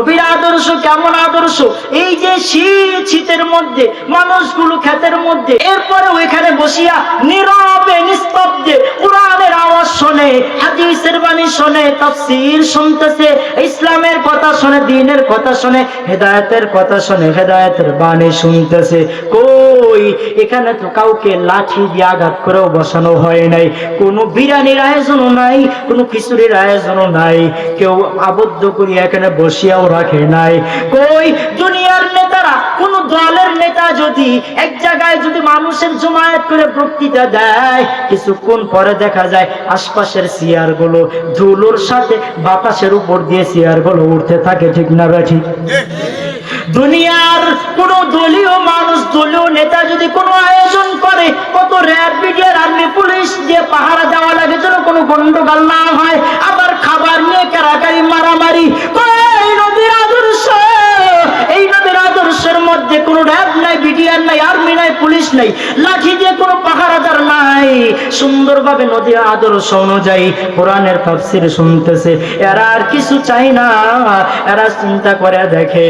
নবীর আদর্শ কেমন আদর্শ? এই যে শীত, শীতের মধ্যে, মানুষগুলো ক্ষেতের মধ্যে, এরপরে ওইখানে বসিয়া নীরবে, নিস্তব্ধে কোরআনের আওয়াজ শোনে, হাদিসের বাণী শোনে, তাফসীর শুনতেছে, ইসলামের কথা শোনে, দিনের কথা শোনে, হেদায়তের কথা শোনে, হেদায়তের বাণী শুনতেছে। কই এখানে তো কাউকে লাঠি দিয়ে আঘাত করেও বসানো হয় নাই। কোনো বিরিয়ানির আয়োজনও নাই কোনো খিচুড়ির আয়োজনও নাই। কেউ আবদ্ধ করিয়া এখানে বসিয়াও রাখে নাই। কই দুনিয়ার নেতারা কোন দলের নেতা যদি এক জায়গায় যদি মানুষের জমায়েত করে বক্তৃতা দেয় কিছুক্ষণ পরে দেখা যায় আশপাশের চেয়ারগুলো ধুলোর সাথে বাতাসের উপর দিয়ে চেয়ারগুলো উঠতে থাকে ঠিক না ব্যাঠি দুনিয়ার কোন দলীয় দলীয় নেতা যদি কোনো আয়োজন করে, কত র্যাব, বিডিআর, আর্মি, পুলিশ দিয়ে পাহারা দেওয়া লাগে যেন কোনো গন্ডগোল না হয়, আবার খাবার নিয়ে কারাকারি, মারামারি এই নদীর আদর্শ। এই নদীর আদর্শের মধ্যে র্যাব নাই, বিডিআর নাই, আর্মি নাই, পুলিশ নাই, লাঠি দিয়ে কোনো পাহারাদার নাই। সুন্দরভাবে নদীর আদর্শ অনুযায়ী কোরআনের শুনতেছে। এরা আর কিছু চাই না, এরা চিন্তা করে দেখে